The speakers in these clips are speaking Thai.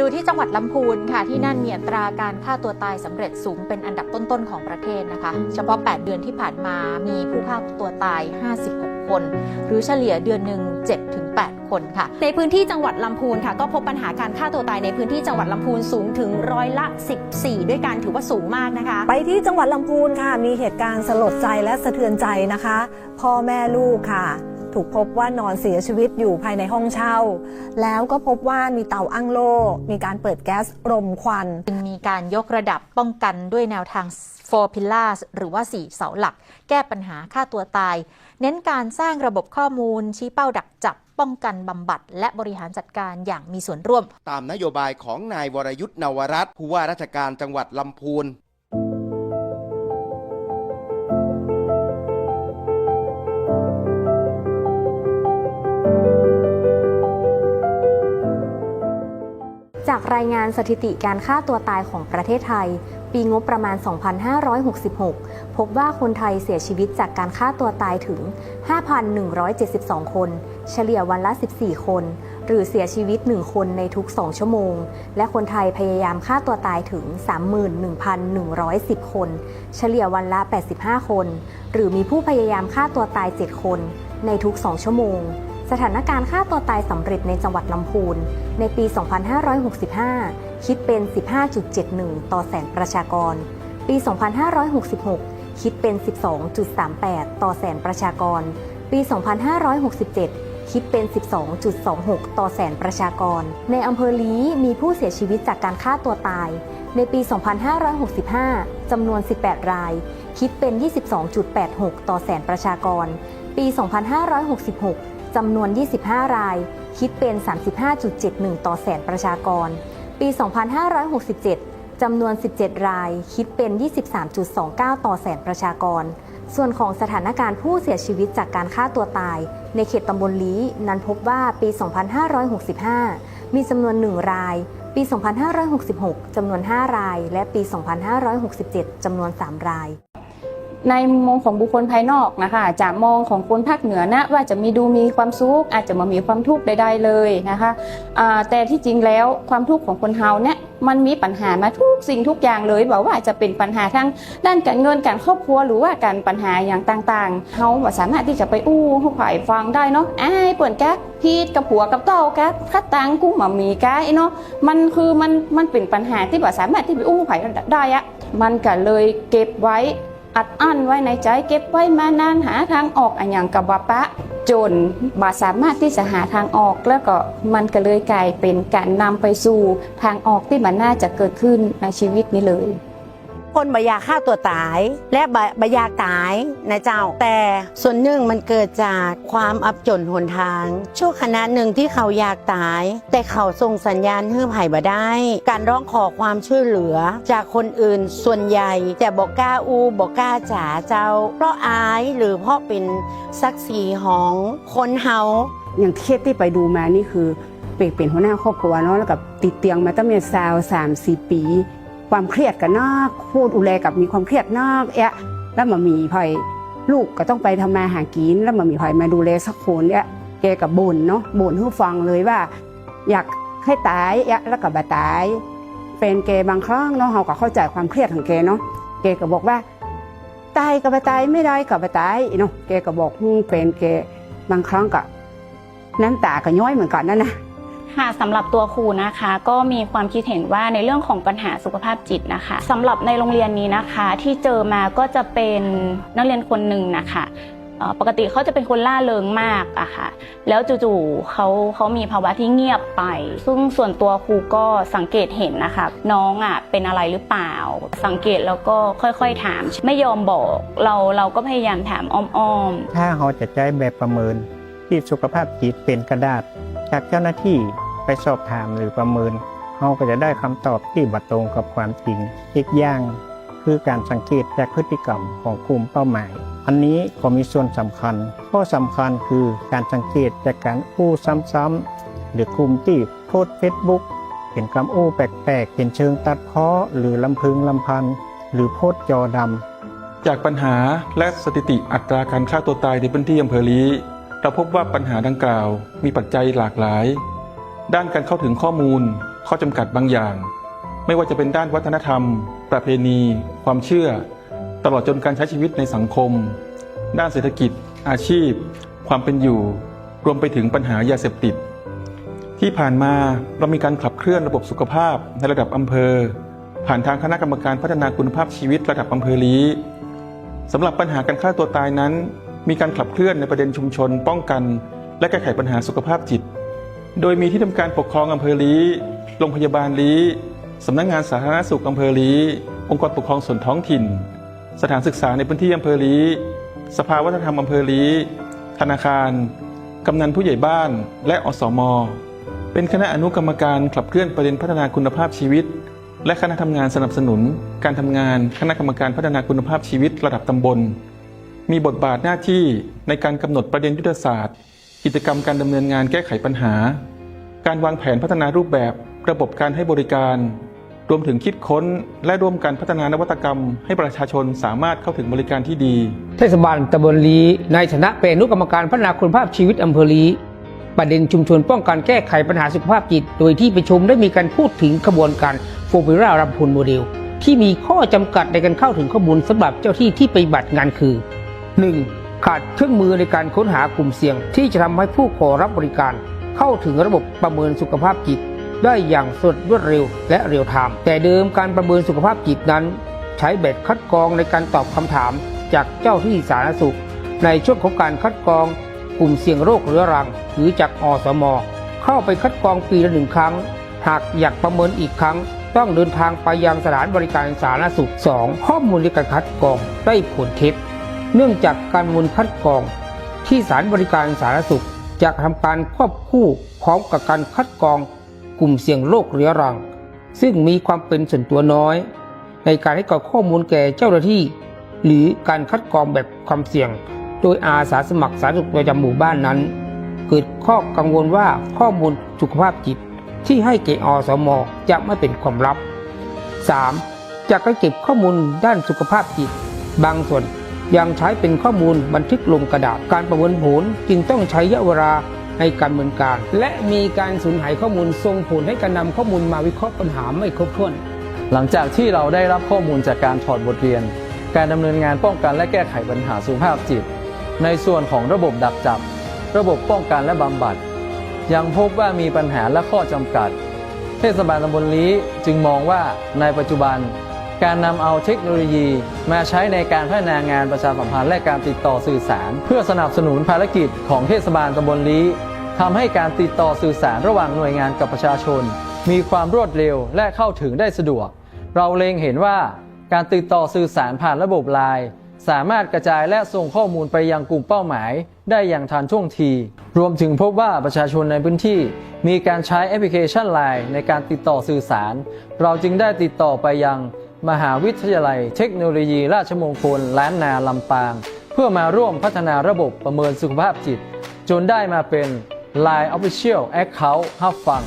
ดูที่จังหวัดลำพูนค่ะ ที่นั่นมีอัตราการฆ่าตัวตายสำเร็จสูงเป็นอันดับต้นๆของประเทศนะคะ เฉพาะ 8 เดือนที่ผ่านมามีผู้ฆ่าตัวตาย 56 คน หรือเฉลี่ยเดือนหนึ่ง7-8คนค่ะ ในพื้นที่จังหวัดลำพูนค่ะ ก็พบปัญหาการฆ่าตัวตายในพื้นที่จังหวัดลำพูนสูงถึงร้อยละ 14 ด้วยกันถือว่าสูงมากนะคะ ไปที่จังหวัดลำพูนค่ะ มีเหตุการณ์สลดใจและสะเทือนใจนะคะ พ่อแม่ลูกค่ะ ถูกพบว่านอนเสียชีวิตอยู่ภายในห้องเช่า แล้วก็พบว่ามีเตาอั้งโล่มีการเปิดแก๊สรมควันจึงมีการยกระดับป้องกันด้วยแนวทาง4 pillars หรือว่า 4 เสาหลัก แก้ปัญหาฆ่าตัวตาย เน้นการสร้างระบบข้อมูล ชี้เป้าดักจับ ป้องกันบำบัด และบริหารจัดการอย่างมีส่วนร่วม ตามนโยบายของนายวรยุทธ์นวรัตน์ผู้ว่าราชการจังหวัดลำพูน รายงานสถิติการฆ่าตัวตายของประเทศไทย ปีงบประมาณ 2566 พบว่าคนไทยเสียชีวิตจากการฆ่าตัวตายถึง 5,172 คน เฉลี่ยวันละ 14 คน หรือเสียชีวิต 1 คนในทุก 2 ชั่วโมง และคนไทยพยายามฆ่าตัวตายถึง 31,110 คน เฉลี่ยวันละ 85 คน หรือมีผู้พยายามฆ่าตัวตาย 7 คน ในทุก 2 ชั่วโมง สถานการณ์ฆ่าตัวตายสำเร็จในจังหวัดลำพูน ในปี 2565 คิดเป็น 15.71 ต่อแสนประชากร ปี 2566 คิดเป็น 12.38 ต่อแสนประชากร ปี 2567 คิดเป็น 12.26 ต่อแสนประชากร ในอำเภอลี้มีผู้เสียชีวิตจากการฆ่าตัวตาย ในปี 2565 จำนวน 18 ราย คิดเป็น 22.86 ต่อแสนประชากร ปี 2566 จำนวน 25 ราย คิดเป็น 35.71 ต่อแสนประชากร ปี 2567 จำนวน 17 ราย คิดเป็น 23.29 ต่อแสนประชากร ส่วนของสถานการณ์ผู้เสียชีวิตจากการฆ่าตัวตาย ในเขตตำบลลี้นั้นพบว่าปี 2565 มีจำนวน 1 ราย ปี 2566 จำนวน 5 ราย และปี 2567 จำนวน 3 ราย ในมุมมองของบุคคลภายนอกนะคะจะมองของคนภาคเหนือนะว่าจะมีดูมีความสุขอาจจะมามีความทุกข์ใดๆเลยนะคะแต่ที่จริงแล้วความทุกข์ของคนเฮาเนี่ยมันมีปัญหามาทุกสิ่งทุกอย่างเลยบอกว่าจะเป็นปัญหาทั้งด้านการเงินการครอบครัวหรือว่าการปัญหาอย่างต่างๆเฮาบ่สามารถที่จะไปอู้ให้ฝ่ายฟังได้เนาะไอ้เปิ่นแก๊พีดกับผัวกับเต้าแก๊คัดตังกูมามีแกายเนาะมันคือมันมันเป็นปัญหาที่บ่สามารถที่ไปอู้ฝ่ายได้อะมันก็เลยเก็บไว้ อัดอั้นไว้ในใจเก็บไว้มานานหาทางออกอันอย่างกับบปะ จนบาสามารถที่จะหาทางออกแล้วก็มันก็เลยกลายเป็นการนำไปสู่ทางออกที่มันน่าจะเกิดขึ้นในชีวิตนี้เลย คนบอยากฆ่าตัวตาย และบบอยากตายนะเจ้า แต่ส่วนหนึ่งมันเกิดจากความอับจนหนทาง ช่วงคณะหนึ่งที่เขาอยากตาย แต่เขาส่งสัญญาณให้ไผ่บ่ได้ การร้องขอความช่วยเหลือ จากคนอื่นส่วนใหญ่จะบอกกล้าอูบอกกล้าจ๋าเจ้า เพราะอายหรือเพราะเป็นศักดิ์ศรีของคนเฮาอย่างเคสที่ไปดูมานี่คือเป็นเป็นหัวหน้าครอบครัวเนาะแล้วกับติดเตียงมาตั้งแต่สาวสามสี่ปี ความเครียดกันนักพูดอุแลกับมีความเครียดนักเอะแล้วมามีพลอยลูกก็ต้องไปทำมาหากินแล้วมามีพลอยมาดูแลสักคนเนี่ยแกกับบ่นเนาะบ่นให้ฟังเลยว่า อยากให้ตายเอะแล้วก็บาตายแฟนแกบางครั้งเนาะเราก็เข้าใจความเครียดของแกเนาะแกก็บอกว่า ตายกับบาตายไม่ได้กับบาตายเนาะแกก็บอกฮึ่มแฟนแกบางครั้งก็น้ำตาก็ย้อยเหมือนกันนั่นนะ ค่ะสำหรับตัวครูนะคะ ก็มีความคิดเห็นว่าในเรื่องของปัญหาสุขภาพจิตนะคะสำหรับในโรงเรียนนี้นะคะ ที่เจอมาก็จะเป็นนักเรียนคนหนึ่งนะคะปกติเขาจะเป็นคนล่าเริงมากอะค่ะ แล้วจู่ๆเขาเขามีภาวะที่เงียบไป ซึ่งส่วนตัวครูก็สังเกตเห็นนะคะ น้องอะเป็นอะไรหรือเปล่า สังเกตแล้วก็ค่อยๆถาม ไม่ยอมบอก เราเราก็พยายามถามอ้อมๆ ถ้าเราจะใช้แบบประเมินที่สุขภาพจิตเป็นกระดาษ จากเจ้าหน้าที่ ไปสอบถามหรือประเมินเราก็จะได้คำตอบที่บัตรงกับความจริง อีกอย่างคือการสังเกตจากพฤติกรรมของกลุ่มเป้าหมาย อันนี้ก็มีส่วนสำคัญ ข้อสำคัญคือการสังเกตจากการอู้ซ้ำๆหรือกลุ่มที่โพสเฟซบุ๊กเห็นคำอู้แปลกๆ เป็นเชิงตัดเพ้อหรือลำพึงลำพัน หรือโพสจอดำ จากปัญหาและสถิติอัตราการฆ่าตัวตายในพื้นที่อำเภอลีเราพบว่าปัญหาดังกล่าว มีปัจจัยหลากหลาย ด้านการเข้าถึงข้อมูล ข้อจำกัดบางอย่าง ไม่ว่าจะเป็นด้านวัฒนธรรม ประเพณี ความเชื่อ ตลอดจนการใช้ชีวิตในสังคม ด้านเศรษฐกิจ อาชีพ ความเป็นอยู่ รวมไปถึงปัญหายาเสพติด ที่ผ่านมาเรามีการขับเคลื่อนระบบสุขภาพในระดับอำเภอ ผ่านทางคณะกรรมการพัฒนาคุณภาพชีวิตระดับอำเภอลี้สำหรับปัญหาการฆ่าตัวตายนั้น มีการขับเคลื่อนในประเด็นชุมชน ป้องกัน และแก้ไขปัญหาสุขภาพจิต โดยมีที่ทำการปกครองอำเภอลี้โรงพยาบาลลี้สำนักงงานสาธารณสุขอำเภอลี้องค์กรปกครองส่วนท้องถิ่น สถานศึกษาในพื้นที่อำเภอลี้สภาวัฒนธรรมอำเภอลี้ธนาคาร กำนันผู้ใหญ่บ้าน และอสม เป็นคณะอนุกรรมการขับเคลื่อนประเด็นพัฒนาคุณภาพชีวิต และคณะทำงานสนับสนุน การทำงานคณะกรรมการพัฒนาคุณภาพชีวิตระดับตำบล มีบทบาทหน้าที่ในการกำหนดประเด็นยุทธศาสตร์ กิจกรรมการดำเนินงานแก้ไขปัญหา การวางแผนพัฒนารูปแบบ ระบบการให้บริการ รวมถึงคิดค้น และร่วมกันพัฒนานวัตกรรม ให้ประชาชนสามารถเข้าถึงบริการที่ดี เทศบาลตำบลลีในฐานะเป็นอนุกรรมการพัฒนาคุณภาพชีวิตอำเภอลีประเด็นชุมชนป้องกันแก้ไขปัญหาสุขภาพจิต โดยที่ประชุมได้มีการพูดถึงขบวนการโฟมิร่ารัมพูนโมเดล ที่มีข้อจำกัดในการเข้าถึงข้อมูลสำหรับเจ้าที่ที่ปฏิบัติงานคือ 1. ขาดเครื่องมือในการค้นหากลุ่มเสี่ยง ที่จะทำให้ผู้ขอรับบริการ เข้าถึงระบบประเมินสุขภาพจิต ได้อย่างสดรวดเร็วและเรียลไทม์แต่เดิมการประเมินสุขภาพจิตนั้น ใช้แบบคัดกรองในการตอบคำถาม จากเจ้าที่สาธารณสุข ในช่วงของการคัดกรอง กลุ่มเสี่ยงโรคเรื้อรัง หรือจากอสม เข้าไปคัดกรองปีละหนึ่งครั้ง หากอยากประเมินอีกครั้งต้องเดินทางไปยังสถานบริการสาธารณสุข 2. ข้อมูลในการคัดกรองได้ผลเท็จ เนื่องจากการมูลคัดกรอง ที่สารบริการสาธารณสุขจะทำการควบคู่พร้อมกับการคัดกรอง กลุ่มเสี่ยงโรคเรื้อรัง ซึ่งมีความเป็นส่วนตัวน้อย ในการให้กรอกข้อมูลแก่เจ้าหน้าที่ หรือการคัดกรองแบบความเสี่ยง โดยอาสาสมัครสาธารณสุขประจำหมู่บ้านนั้น เกิดข้อกังวลว่าข้อมูลสุขภาพจิต ที่ให้แก่อสมจะไม่เป็นความลับ 3. จากการเก็บข้อมูลด้านสุขภาพจิต บางส่วน ยังใช้เป็นข้อมูลบันทึกลงกระดาษ การประมินผลจึงต้องใช้ระยะเวลาในการดำเนินการ และมีการสูญหายข้อมูลส่งผลให้การนำข้อมูลมาวิเคราะห์ปัญหาไม่ครบถ้วน หลังจากที่เราได้รับข้อมูลจากการถอดบทเรียน การดำเนินงานป้องกันและแก้ไขปัญหาสุขภาพจิต ในส่วนของระบบดักจับ ระบบป้องกันและบำบัด ยังพบว่ามีปัญหาและข้อจำกัด เทศบาลตำบลลี้จึงมองว่าในปัจจุบัน การนำเอาเทคโนโลยี มาใช้ในการพัฒนางานประชาสัมพันธ์และการติดต่อสื่อสาร เพื่อสนับสนุนภารกิจของเทศบาลตำบลลีทำให้การติดต่อสื่อสารระหว่างหน่วยงานกับประชาชน มีความรวดเร็วและเข้าถึงได้สะดวก เราเล็งเห็นว่าการติดต่อสื่อสารผ่านระบบไลน์สามารถกระจายและส่งข้อมูลไปยังกลุ่มเป้าหมาย ได้อย่างทันท่วงที รวมถึงพบว่าประชาชนในพื้นที่ มีการใช้แอปพลิเคชันไลน์ในการติดต่อสื่อสาร เราจึงได้ติดต่อไปยัง มหาวิทยาลัยเทคโนโลยีราชมงคลล้านนาลำปาง เพื่อมาร่วมพัฒนาระบบประเมินสุขภาพจิต จนได้มาเป็น Line Official Account ฮับฟัง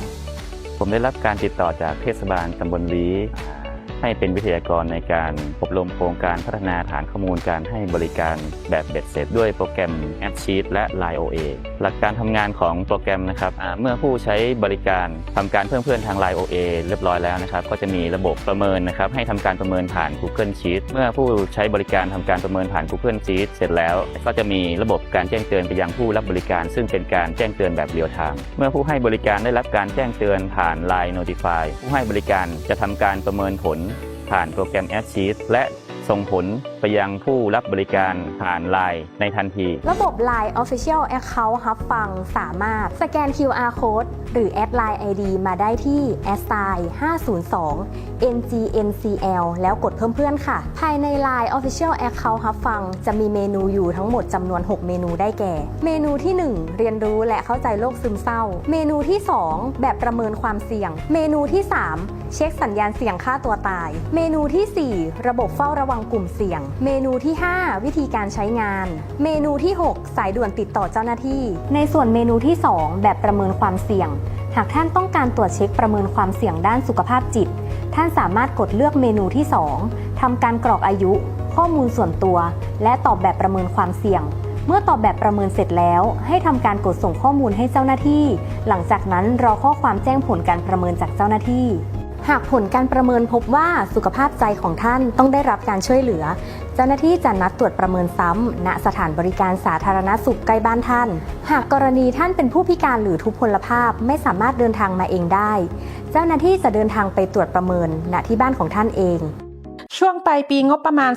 ผมได้รับการติดต่อจากเทศบาลตำบลลี ให้เป็นวิทยากรในการอบรมโครงการพัฒนาฐานข้อมูลการให้บริการแบบเบ็ดเสร็จด้วยโปรแกรม a p s h e e t และ Line OA หลักการทำงานของโปรแกรมนะครับเมื่อผู้ใช้บริการทำการเพิ่มเพื่อนทาง Line OA เรียบร้อยแล้วนะครับ ก็จะมีระบบประเมินนะครับให้ทำการประเมินผ่าน Google Sheet เมื่อผู้ใช้บริการทำการประเมินผ่าน Google Sheet เสร็จแล้ว ก็จะมีระบบการแจ้งเตือนไปยังผู้รับบริการ ซึ่งเป็นการแจ้งเตือนแบบเรียลไทม์เมื่อผู้ให้บริการได้รับการแจ้งเตือนผ่าน Line Notify ผู้ให้บริการจะทำการประเมินผล ผ่านโปรแกรม a d s h e e t และส่งผลไปยังผู้รับบริการผ่าน Line ในทันที ระบบ Line Official Account ฮับฟังสามารถสแกน QR Code หรือแอด Line ID มาได้ที่ s i 502 ngncl แล้วกดเพิ่มเพื่อนค่ะ ภายใน Line Official Account ฮับฟังจะมีเมนูอยู่ทั้งหมดจำนวน 6 เมนูได้แก่ เมนูที่ 1 เรียนรู้และเข้าใจโรคซึมเศร้า เมนูที่ 2 แบบประเมินความเสี่ยง เมนูที่ 3 เช็คสัญญาณเสี่ยงฆ่าตัวตาย เมนูทีสี่ 4 ระบบเฝ้าระวังกลุ่มเสี่ยงเมนูที่ 5 วิธีการใช้งาน เมนูที่ 6 สายด่วนติดต่อเจ้าหน้าที่ ในส่วนเมนูที่ 2 แบบประเมินความเสี่ยง หากท่านต้องการตรวจเช็คประเมินความเสี่ยงด้านสุขภาพจิต ท่านสามารถกดเลือกเมนูที่ 2ทำการกรอกอายุ ข้อมูลส่วนตัว และตอบแบบประเมินความเสี่ยงเมื่อตอบแบบประเมินเสร็จแล้ว ให้ทำการกดส่งข้อมูลให้เจ้าหน้าที่ หลังจากนั้นรอข้อความแจ้งผลการประเมินจากเจ้าหน้าที่ หากผลการประเมินพบว่าสุขภาพใจของท่านต้องได้รับการช่วยเหลือ เจ้าหน้าที่จะนัดตรวจประเมินซ้ำณสถานบริการสาธารณสุขใกล้บ้านท่าน หากกรณีท่านเป็นผู้พิการหรือทุพพลภาพไม่สามารถเดินทางมาเองได้ เจ้าหน้าที่จะเดินทางไปตรวจประเมินณที่บ้านของท่านเองช่วงปลายปีงบประมาณ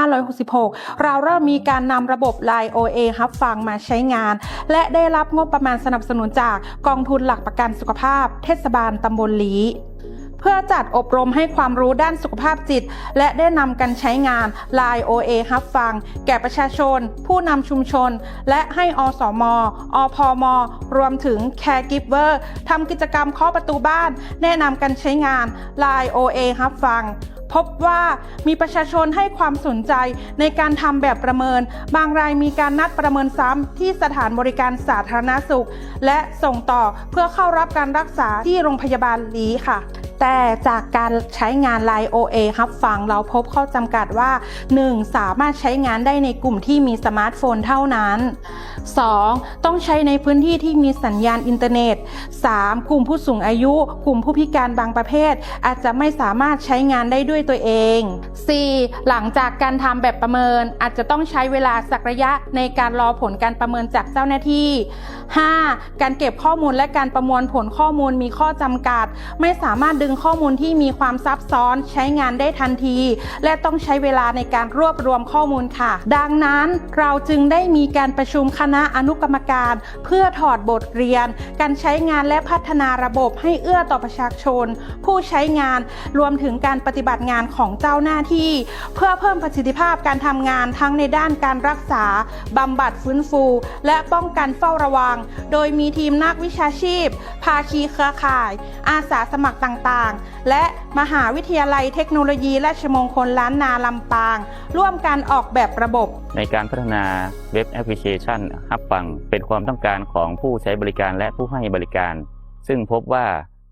2566 เราเริ่มมีการนำระบบ Line OA ฮับฟังมาใช้งาน และได้รับงบประมาณสนับสนุนจากกองทุนหลักประกันสุขภาพ เทศบาลตำบลลี เพื่อจัดอบรมให้ความรู้ด้านสุขภาพจิต และได้นำกันใช้งาน Line OA ฮับฟัง แก่ประชาชน ผู้นำชุมชน และให้อสมอพม รวมถึง Caregiver ทำกิจกรรมเคาะประตูบ้าน แนะนำกันใช้งาน Line OA ฮับฟังพบว่ามีประชาชนให้ความสนใจในการทำแบบประเมิน บางรายมีการนัดประเมินซ้ำที่สถานบริการสาธารณสุข และส่งต่อเพื่อเข้ารับการรักษาที่โรงพยาบาลลีค่ะ แต่จากการใช้งาน Line OA ฮับฟังเราพบข้อจำกัดว่า 1. สามารถใช้งานได้ในกลุ่มที่มีสมาร์ทโฟนเท่านั้น 2. ต้องใช้ในพื้นที่ที่มีสัญญาณอินเทอร์เน็ต 3. กลุ่มผู้สูงอายุ กลุ่มผู้พิการบางประเภท อาจจะไม่สามารถใช้งานได้ด้วยตัวเอง 4. หลังจากการทำแบบประเมินอาจจะต้องใช้เวลาสักระยะในการรอผลการประเมินจากเจ้าหน้าที่ 5. การเก็บข้อมูลและการประมวลผลข้อมูลมีข้อจำกัด ไม่สามารถดึงข้อมูลที่มีความซับซ้อนใช้งานได้ทันที และต้องใช้เวลาในการรวบรวมข้อมูลค่ะ ดังนั้นเราจึงได้มีการประชุมคณะอนุกรรมการ เพื่อถอดบทเรียน การใช้งานและพัฒนาระบบให้เอื้อต่อประชาชน ผู้ใช้งานรวมถึงการปฏิบัติงานของเจ้าหน้าที่ เพื่อเพิ่มประสิทธิภาพการทำงานทั้งในด้านการรักษาบำบัดฟื้นฟู และป้องกันเฝ้าระวัง โดยมีทีมนักวิชาชีพ ภาคีเครือข่าย อาสาสมัครต่างๆและมหาวิทยาลัยเทคโนโลยีราชมงคลล้านนาลำปาง ร่วมกันออกแบบระบบ ในการพัฒนาเว็บแอปพลิเคชันฮับฟัง เป็นความต้องการของผู้ใช้บริการและผู้ให้บริการ ซึ่งพบว่า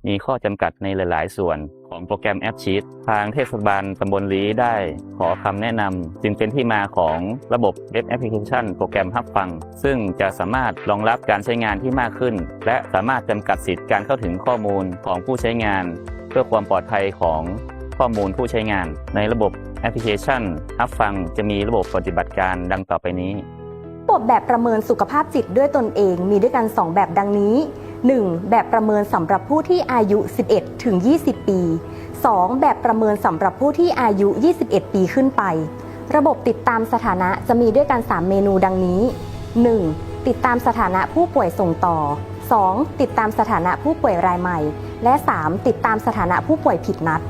มีข้อจำกัดในหลาย ๆ ส่วนของโปรแกรมแอปชีตทางเทศบาลตำบลลีได้ ขอคำแนะนำจึงเป็นที่มาของระบบเว็บแอปพลิเคชันโปรแกรมฮับฟัง ซึ่งจะสามารถรองรับการใช้งานที่มากขึ้น และสามารถจำกัดสิทธิ์การเข้าถึงข้อมูลของผู้ใช้งาน เพื่อความปลอดภัยของข้อมูลผู้ใช้งาน ในระบบแอปพลิเคชันฮับฟังจะมีระบบปฏิบัติการดังต่อไปนี้ระบบแบบประเมินสุขภาพจิตด้วยตนเองมีด้วยกัน 2 แบบดังนี้ 1. แบบประเมินสำหรับผู้ที่อายุ 11 ถึง 20 ปี 2. แบบประเมินสำหรับผู้ที่อายุ 21 ปีขึ้นไป ระบบติดตามสถานะจะมีด้วยกัน 3 เมนูดังนี้ 1. ติดตามสถานะผู้ป่วยส่งต่อ 2. ติดตามสถานะผู้ป่วยรายใหม่ และ 3. ติดตามสถานะผู้ป่วยผิดนัด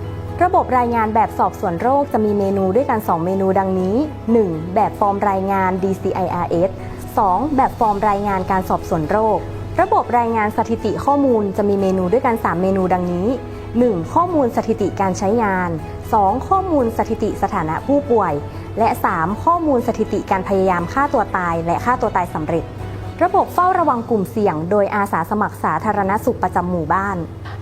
ระบบรายงานแบบสอบสวนโรคจะมีเมนูด้วยกัน 2 เมนูดังนี้ 1. แบบฟอร์มรายงาน DCIRS 2. แบบฟอร์มรายงานการสอบสวนโรค ระบบรายงานสถิติข้อมูลจะมีเมนูด้วยกัน 3 เมนูดังนี้ 1. ข้อมูลสถิติการใช้งาน 2. ข้อมูลสถิติสถานะผู้ป่วย และ 3. ข้อมูลสถิติการพยายามฆ่าตัวตาย และฆ่าตัวตายสำเร็จ ระบบเฝ้าระวังกลุ่มเสี่ยง โดยอาสาสมัครสาธารณสุขประจำหมู่บ้าน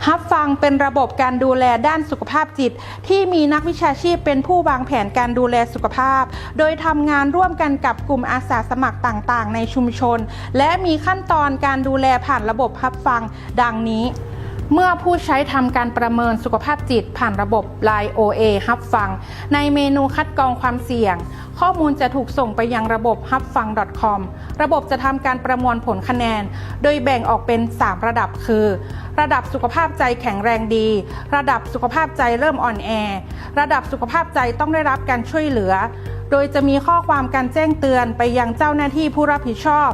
ฮับฟังเป็นระบบการดูแลด้านสุขภาพจิต ที่มีนักวิชาชีพเป็นผู้วางแผนการดูแลสุขภาพ โดยทำงานร่วมกันกับกลุ่มอาสาสมัครต่างๆ ในชุมชน และมีขั้นตอนการดูแลผ่านระบบฮับฟัง ดังนี้ เมื่อผู้ใช้ทำการประเมินสุขภาพจิตผ่านระบบ Line OA ฮับฟัง ในเมนูคัดกรองความเสี่ยง ข้อมูลจะถูกส่งไปยังระบบ h u b f u n g c o m ระบบจะทำการประมวลผลคะแนน โดยแบ่งออกเป็น 3 ระดับคือ ระดับสุขภาพใจแข็งแรงดี ระดับสุขภาพใจเริ่มอ่อนแอ ระดับสุขภาพใจต้องได้รับการช่วยเหลือ โดยจะมีข้อความการแจ้งเตือนไปยังเจ้าหน้าที่ผู้รับผิดชอบ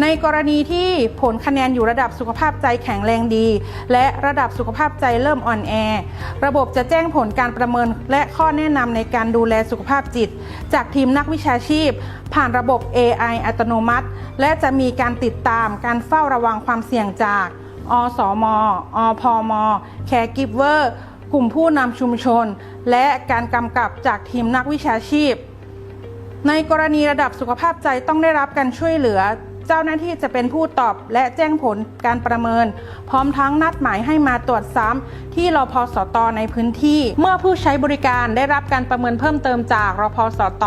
ในกรณีที่ผลคะแนนอยู่ระดับสุขภาพใจแข็งแรงดี และระดับสุขภาพใจเริ่มอ่อนแอ ระบบจะแจ้งผลการประเมินและข้อแนะนำในการดูแลสุขภาพจิต จากทีมนักวิชาชีพ ผ่านระบบ AI อัตโนมัติ และจะมีการติดตามการเฝ้าระวังความเสี่ยงจากอสมอพมแคร์กิฟเวอร์กลุ่มผู้นำชุมชน และการกำกับจากทีมนักวิชาชีพ ในกรณีระดับสุขภาพใจต้องได้รับการช่วยเหลือ เจ้าหน้าที่จะเป็นผู้ตอบและแจ้งผลการประเมิน พร้อมทั้งนัดหมายให้มาตรวจซ้ำที่รพสตในพื้นที่ เมื่อผู้ใช้บริการได้รับการประเมินเพิ่มเติมจากรพสต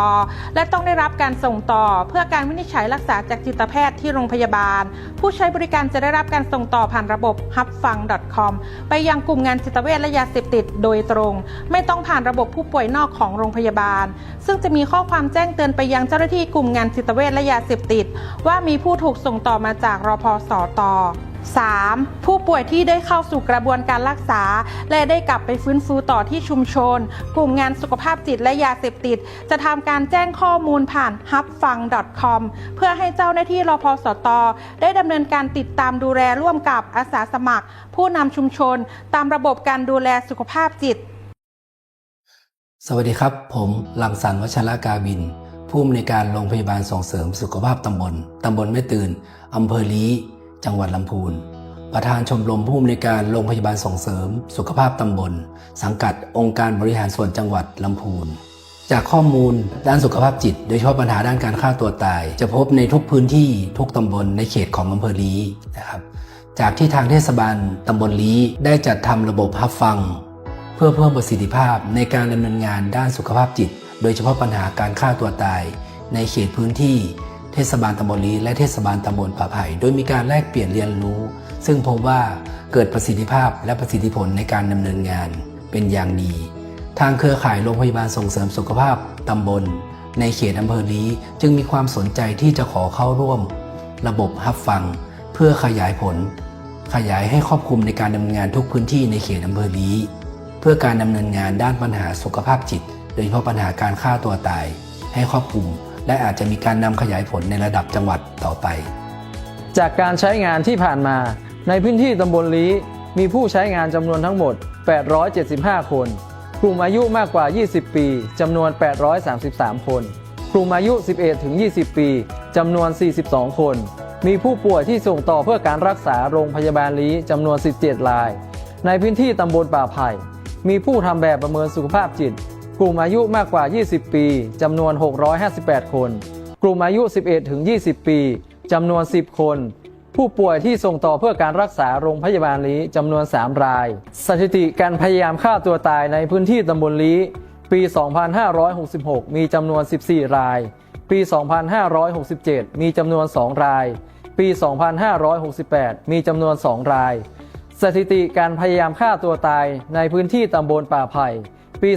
และต้องได้รับการส่งต่อ เพื่อการวินิจฉัยรักษาจากจิตแพทย์ที่โรงพยาบาล ผู้ใช้บริการจะได้รับการส่งต่อผ่านระบบ hubfang.com ไปยังกลุ่มงานจิตเวชและยาเสพติดโดยตรง ไม่ต้องผ่านระบบผู้ป่วยนอกของโรงพยาบาล ซึ่งจะมีข้อความแจ้งเตือนไปยังเจ้าหน้าที่กลุ่มงานจิตเวชและยาเสพติด ว่ามีผู้ถูกส่งต่อมาจากรพสต 3. ผู้ป่วยที่ได้เข้าสู่กระบวนการรักษา และได้กลับไปฟื้นฟูต่อที่ชุมชน กลุ่มงานสุขภาพจิตและยาเสพติด จะทำการแจ้งข้อมูลผ่าน hubfang.com เพื่อให้เจ้าหน้าที่รพสต ได้ดำเนินการติดตามดูแลร่วมกับอาสาสมัคร ผู้นำชุมชน ตามระบบการดูแลสุขภาพจิต สวัสดีครับ ผมลังสรรค์วัชรกาบิน ผู้อำนวยการโรงพยาบาลส่งเสริมสุขภาพตำบล ตำบลแม่ตื่น อำเภอลี้จังหวัดลำพูน ประธานชมรมผู้อำนวยการโรงพยาบาลส่งเสริม สุขภาพตำบล สังกัดองค์การบริหารส่วนจังหวัดลำพูน จากข้อมูลด้านสุขภาพจิต โดยเฉพาะปัญหาด้านการฆ่าตัวตาย จะพบในทุกพื้นที่ทุกตำบลในเขตของอำเภอลีนะครับ จากที่ทางเทศบาลตำบลลีได้จัดทำระบบฮับฟัง เพื่อเพิ่มประสิทธิภาพในการดำเนินงานด้านสุขภาพจิต โดยเฉพาะปัญหาการฆ่าตัวตาย ในเขตพื้นที่เทศบาลตำบลลีและเทศบาลตำบลป่าไผ่โดยมีการแลกเปลี่ยนเรียนรู้ ซึ่งพบว่าเกิดประสิทธิภาพและประสิทธิผลในการดำเนินงานเป็นอย่างดี ทางเครือข่ายโรงพยาบาลส่งเสริมสุขภาพตำบล ในเขตอำเภอลีจึงมีความสนใจที่จะขอเข้าร่วม ระบบฮับฟัง เพื่อขยายผล ขยายให้ครอบคลุมในการดำเนินงานทุกพื้นที่ในเขตอำเภอลีเพื่อการดำเนินงานด้านปัญหาสุขภาพจิต โดยเฉพาะปัญหาการฆ่าตัวตาย ให้ครอบคลุม และอาจจะมีการนำขยายผลในระดับจังหวัดต่อไป จากการใช้งานที่ผ่านมา ในพื้นที่ตำบลลีมีผู้ใช้งานจำนวนทั้งหมด 875 คน กลุ่มอายุมากกว่า 20 ปีจำนวน 833 คน กลุ่มอายุ 11-20 ปีจำนวน 42 คน มีผู้ป่วยที่ส่งต่อเพื่อการรักษาโรงพยาบาลลีจำนวน 17 ราย ในพื้นที่ตำบลป่าไผ่ มีผู้ทำแบบประเมินสุขภาพจิต กลุ่มอายุมากกว่า 20 ปี จำนวน 658 คน กลุ่มอายุ 11-20 ปี จำนวน 10 คน ผู้ป่วยที่ส่งต่อเพื่อการรักษาโรงพยาบาลลี้จำนวน 3 ราย สถิติการพยายามฆ่าตัวตายในพื้นที่ตำบลลี้ ปี 2566 มีจำนวน 14 ราย ปี 2567 มีจำนวน 2 ราย ปี 2568 มีจำนวน 2 ราย สถิติการพยายามฆ่าตัวตายในพื้นที่ตำบลป่าไผ่ ปี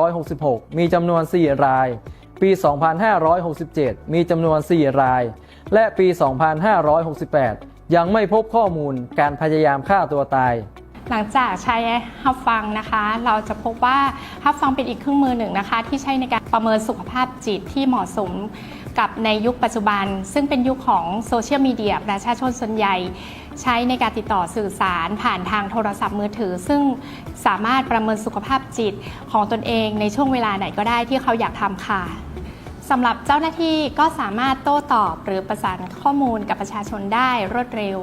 2566 มีจำนวน 4 ราย ปี 2567 มีจำนวน 4 ราย และปี 2568 ยังไม่พบข้อมูลการพยายามฆ่าตัวตายหลังจากใช้ฮับฟังนะคะ เราจะพบว่าฮับฟังเป็นอีกเครื่องมือหนึ่งนะคะ ที่ใช้ในการประเมินสุขภาพจิตที่เหมาะสมกับในยุคปัจจุบัน ซึ่งเป็นยุคของโซเชียลมีเดียประชาชนส่วนใหญ่ ใช้ในการติดต่อสื่อสารผ่านทางโทรศัพท์มือถือ ซึ่งสามารถประเมินสุขภาพจิตของตนเองในช่วงเวลาไหนก็ได้ที่เขาอยากทำค่ะสำหรับเจ้าหน้าที่ก็สามารถโต้ตอบหรือประสานข้อมูลกับประชาชนได้รวดเร็ว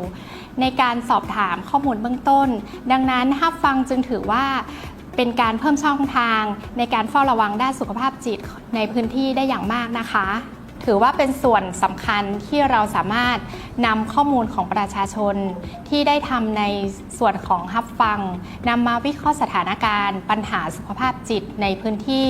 ในการสอบถามข้อมูลเบื้องต้น ดังนั้นฮับฟังจึงถือว่าเป็นการเพิ่มช่องทางในการเฝ้าระวังด้านสุขภาพจิตในพื้นที่ได้อย่างมากนะคะ ถือว่าเป็นส่วนสำคัญที่เราสามารถนำข้อมูลของประชาชน ที่ได้ทำในส่วนของฮับฟังนำมาวิเคราะห์สถานการณ์ ปัญหาสุขภาพจิตในพื้นที่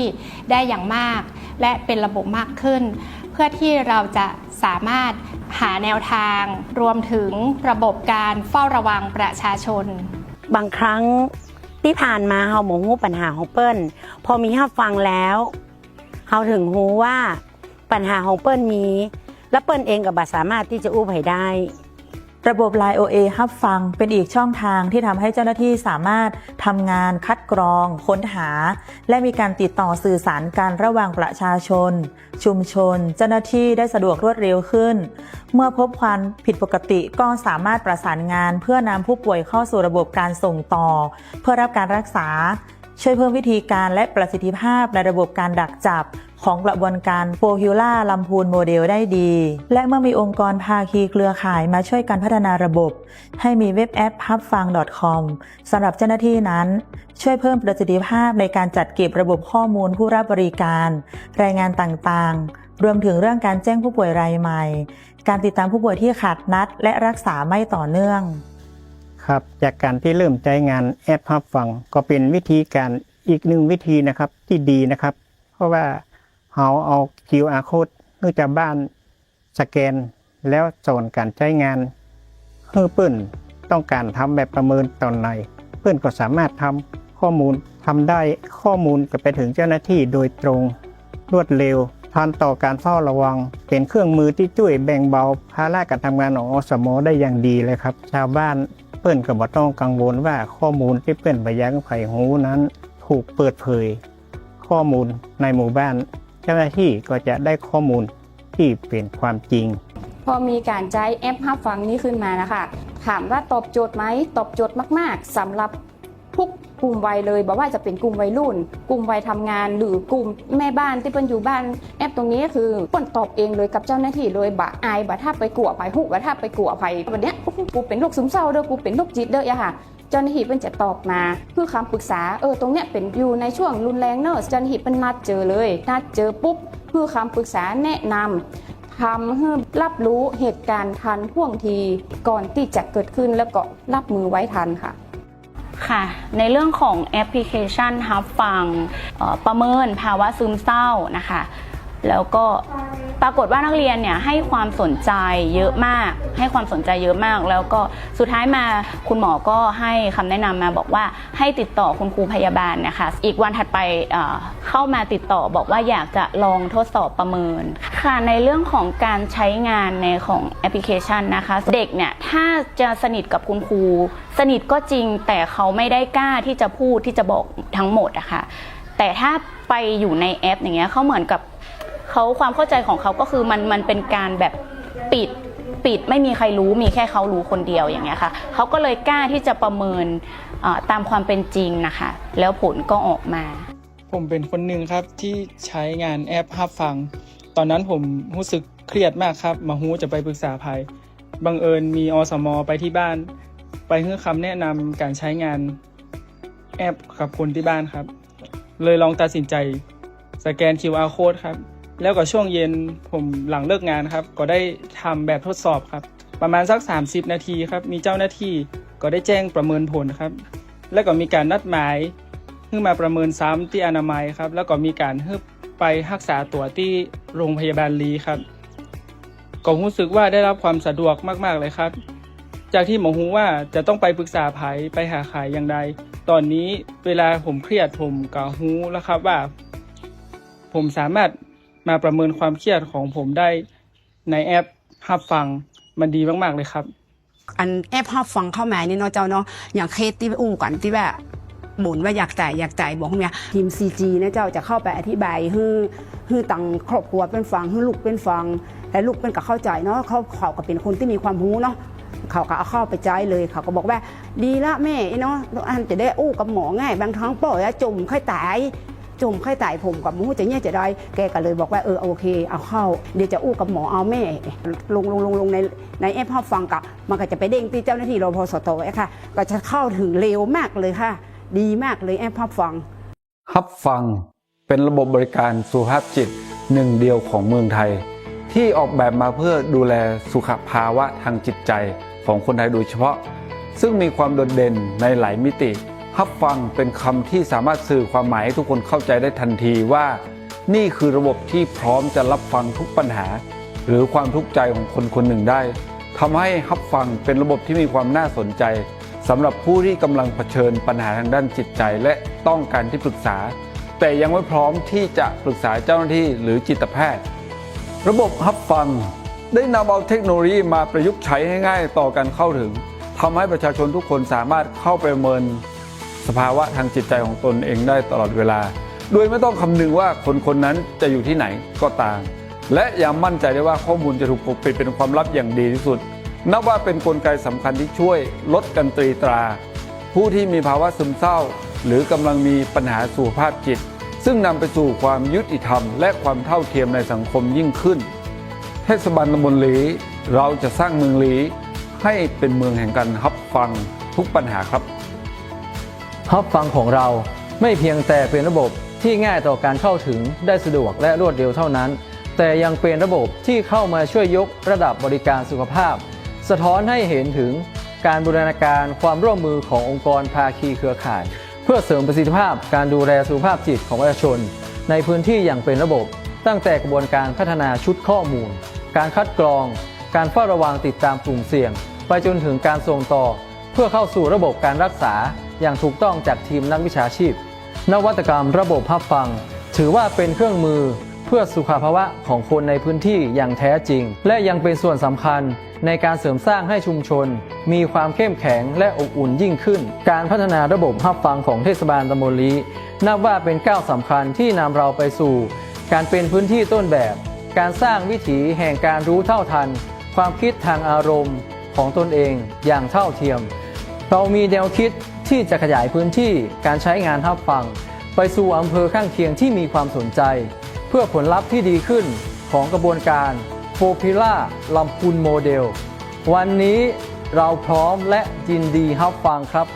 ได้อย่างมาก และเป็นระบบมากขึ้น เพื่อที่เราจะสามารถหาแนวทาง รวมถึงระบบการเฝ้าระวังประชาชน บางครั้งที่ผ่านมาเฮาหมงูปัญหาของเปิ้ลพอมีฮับฟังแล้วเฮาถึงรู้ว่า ปัญหาของเปิ้ลมี และเปิ้ลเองกับบสามารถที่จะอู้ไผได้ ระบบ Line OA ฮับฟังเป็นอีกช่องทางที่ทำให้เจ้าหน้าที่สามารถทำงานคัดกรอง ค้นหา และมีการติดต่อสื่อสารกันระหว่างประชาชน ชุมชน เจ้าหน้าที่ได้สะดวกรวดเร็วขึ้น เมื่อพบความผิดปกติก็สามารถประสานงาน เพื่อนำผู้ป่วยเข้าสู่ระบบการส่งต่อ เพื่อรับการรักษา ช่วยเพิ่มวิธีการและประสิทธิภาพในระบบการดักจับ ของกระบวนการโฟฮิล่าลำพูนโมเดลได้ดี และเมื่อมีองค์กรภาคีเครือข่ายมาช่วยกันพัฒนาระบบ ให้มีเว็บแอป hubfang.com สำหรับเจ้าหน้าที่นั้น ช่วยเพิ่มประสิทธิภาพในการจัดเก็บระบบข้อมูลผู้รับบริการ รายงานต่างๆ รวมถึงเรื่องการแจ้งผู้ป่วยรายใหม่ การติดตามผู้ป่วยที่ขาดนัด และรักษาไม่ต่อเนื่อง ครับจากการที่เริ่มใช้งานแอปฮับฟังก็เป็นวิธีการอีกหนึ่งวิธีนะครับที่ดีนะครับ เพราะว่าเราเอา QR code เพื่อจะบ้านสแกน แล้วสอนการใช้งานเพื่อเปิ้นต้องการทำแบบประเมินตอนไหนเปิ้นก็สามารถทำข้อมูลทำได้ข้อมูลก็ไปถึงเจ้าหน้าที่โดยตรง รวดเร็วทันต่อการเฝ้าระวัง เป็นเครื่องมือที่ช่วยแบ่งเบาภาระการทำงานของอสมได้อย่างดีเลยครับ ชาวบ้าน ปิ้นก็บ่ต้องกังวลว่าข้อมูลที่เปิ้นไปยังไผหูนั้น ถูกเปิดเผย ข้อมูลในหมู่บ้าน เจ้าหน้าที่ก็จะได้ข้อมูลที่เป็นความจริง พอมีการใช้แอปฮับฟังนี้ขึ้นมานะคะ ถามว่าตอบโจทย์ไหมตอบโจทย์มาก ๆสำหรับ กลุ่มวัยเลยบอกว่าจะเป็นกลุ่มวัยรุ่น กลุ่มวัยทำงาน หรือกลุ่มแม่บ้านที่เป็นอยู่บ้าน แอปตรงนี้คือเปิ้นตอบเองเลยกับเจ้าหน้าที่เลยบะอายบะถ้าไปกลัวไปหุบะถ้าไปกลัวไปวันนี้กูเป็นโรคซึมเศร้าเด้อกูเป็นโรคจิตเด้ออะค่ะเจ้าหน้าที่เป็นจะตอบมาเพื่อคำปรึกษาเออตรงเนี้ยเป็นอยู่ในช่วงรุนแรงเนอะเจ้าหน้าที่เป็นนัดเจอเลยนัดเจอปุ๊บเพื่อคำปรึกษาแนะนำทำให้รับรู้เหตุการณ์ทันท่วงทีก่อนที่จะเกิดขึ้นแล้วก็รับมือไว้ทันค่ะ ค่ะ ในเรื่องของแอปพลิเคชันฮับฟังประเมินภาวะซึมเศร้านะคะ แล้วก็ปรากฏว่านักเรียนเนี่ยให้ความสนใจเยอะมาก ให้ความสนใจเยอะมาก แล้วก็สุดท้ายมาคุณหมอก็ให้คำแนะนำมาบอกว่าให้ติดต่อคุณครูพยาบาลนะคะ อีกวันถัดไปเเข้ามาติดต่อบอกว่าอยากจะลองทดสอบประเมินค่ะในเรื่องของการใช้งานในของแอปพลิเคชันนะคะ เด็กเนี่ยถ้าจะสนิทกับคุณครู สนิทก็จริงแต่เขาไม่ได้กล้าที่จะพูดที่จะบอกทั้งหมดอะค่ะแต่ถ้าไปอยู่ในแอปอย่างเงี้ยเขาเหมือนกับ เขาความเข้าใจของเขาก็คือมันมันเป็นการแบบปิดปิดไม่มีใครรู้มีแค่เขารู้คนเดียวอย่างเงี้ยค่ะเขาก็เลยกล้าที่จะประเมินตามความเป็นจริงนะคะ แล้วผลก็ออกมา ผมเป็นคนหนึ่งครับที่ใช้งานแอปฮับฟัง ตอนนั้นผมรู้สึกเครียดมากครับมาฮู้จะไปปรึกษาภัยบังเอิญมีอสมอไปที่บ้าน ไปให้คำแนะนำการใช้งานแอปกับคนที่บ้านครับ เลยลองตัดสินใจ สแกน QR code ครับ แล้วก็ช่วงเย็นผมหลังเลิกงานครับ ก็ได้ทำแบบทดสอบครับ ประมาณสัก 30 นาทีครับ มีเจ้าหน้าที่ก็ได้แจ้งประเมินผลครับ แล้วก็มีการนัดหมายเพื่อมาประเมินซ้ำที่อนามัยครับ แล้วก็มีการให้ไปรักษาตัวที่โรงพยาบาลลีครับก็รู้สึกว่าได้รับความสะดวกมากๆเลยครับ จากที่หมอฮูว่าจะต้องไปปรึกษาไผไปหาขายอย่างใด ตอนนี้เวลาผมเครียดผมก็ฮู้แล้วครับว่า ผมสามารถ มาประเมินความเครียดของผมได้ในแอปฮับฟังมันดีมาก ๆ เลยครับ อันแอปฮับฟังเข้ามานี่เนาะเจ้าเนาะอย่างเคสที่อู้กันที่แบบบ่นว่าอยากจ่ายอยากจ่ายบอกเมียทีมซีจีนะเจ้าจะเข้าไปอธิบายให้ให้ตังครอบครัวเป็นฟังให้ลูกเป็นฟังและลูกเป็นก็เข้าใจเนาะเขาเขาก็เป็นคนที่มีความรู้เนาะเขาก็เอาเข้าไปใจเลยเขาก็บอกว่า ดีละแม่เนาะอันจะได้อู้กับหมอง่าย บางครั้งป่อยจมค่อยตาย จมค่อยตายผมกับมูจะเนี่ยจะได้แกก็เลยบอกว่าเออโอเค เอาเข้า เดี๋ยวจะอู้กับหมอเอาแม่ ลงลงลงลงในในแอปห้อฟังกับมันก็จะไปเด้งที่เจ้าหน้าที่รพสตอะค่ะ ก็จะเข้าถึงเร็วมากเลยค่ะ ดีมากเลยแอปห้อฟังฮับฟังเป็นระบบบริการสุขภาพจิตหนึ่งเดียวของเมืองไทย ที่ออกแบบมาเพื่อดูแลสุขภาวะทางจิตใจของคนไทยโดยเฉพาะ ซึ่งมีความโดดเด่นในหลายมิติ ฮับฟังเป็นคำที่สามารถสื่อความหมายให้ทุกคนเข้าใจได้ทันทีว่า นี่คือระบบที่พร้อมจะรับฟังทุกปัญหา หรือความทุกข์ใจของคนคนหนึ่งได้ทำให้ฮับฟังเป็นระบบที่มีความน่าสนใจสำหรับผู้ที่กำลังเผชิญปัญหาทางด้านจิตใจและต้องการที่ปรึกษา แต่ยังไม่พร้อมที่จะปรึกษาเจ้าหน้าที่หรือจิตแพทย์ ระบบฮับฟัง ได้นำเอาเทคโนโลยีมาประยุกต์ใช้ให้ง่ายต่อการเข้าถึงทำให้ประชาชนทุกคนสามารถเข้าไปเมิน สภาวะทางจิตใจของตนเองได้ตลอดเวลา โดยไม่ต้องคำนึงว่าคนคนนั้นจะอยู่ที่ไหนก็ตาม และยังมั่นใจได้ว่าข้อมูลจะถูกปกปิดเป็นความลับอย่างดีที่สุด นับว่าเป็นนกลไกสำคัญที่ช่วยลดการตรีตรา ผู้ที่มีภาวะซึมเศร้า หรือกำลังมีปัญหาสุขภาพจิต ซึ่งนำไปสู่ความยุติธรรม และความเท่าเทียมในสังคมยิ่งขึ้น เทศบาลตำบลหลีเราจะสร้างเมืองหลีให้เป็นเมืองแห่งการรับฟังทุกปัญหาครับ ฮับฟังของเราไม่เพียงแต่เป็นระบบที่ง่ายต่อการเข้าถึงได้สะดวกและรวดเร็วเท่านั้น แต่ยังเป็นระบบที่เข้ามาช่วยยกระดับบริการสุขภาพ สะท้อนให้เห็นถึงการบูรณาการความร่วมมือขององค์กรภาคีเครือข่าย เพื่อเสริมประสิทธิภาพการดูแลสุขภาพจิตของประชาชน ในพื้นที่อย่างเป็นระบบ ตั้งแต่กระบวนการพัฒนาชุดข้อมูล การคัดกรอง การเฝ้าระวังติดตามกลุ่มเสี่ยง ไปจนถึงการส่งต่อ เพื่อเข้าสู่ระบบการรักษา อย่างถูกต้องจากทีมนักวิชาชีพ นวัตกรรมระบบพับฟัง ถือว่าเป็นเครื่องมือเพื่อสุขภาวะของคนในพื้นที่อย่างแท้จริง และยังเป็นส่วนสำคัญในการเสริมสร้างให้ชุมชน มีความเข้มแข็งและอบอุ่นยิ่งขึ้น การพัฒนาระบบพับฟังของเทศบาลตำบลลีนับว่าเป็นก้าวสำคัญที่นำเราไปสู่ การเป็นพื้นที่ต้นแบบ การสร้างวิถีแห่งการรู้เท่าทัน ความคิดทางอารมณ์ของตนเองอย่างเท่าเทียม เรามีแนวคิด ที่จะขยายพื้นที่การใช้งานฮับฟัง ไปสู่อำเภอข้างเคียงที่มีความสนใจ เพื่อผลลัพธ์ที่ดีขึ้นของกระบวนการโฟพิล่าลำพูนโมเดล วันนี้เราพร้อมและยินดีฮับฟังครับ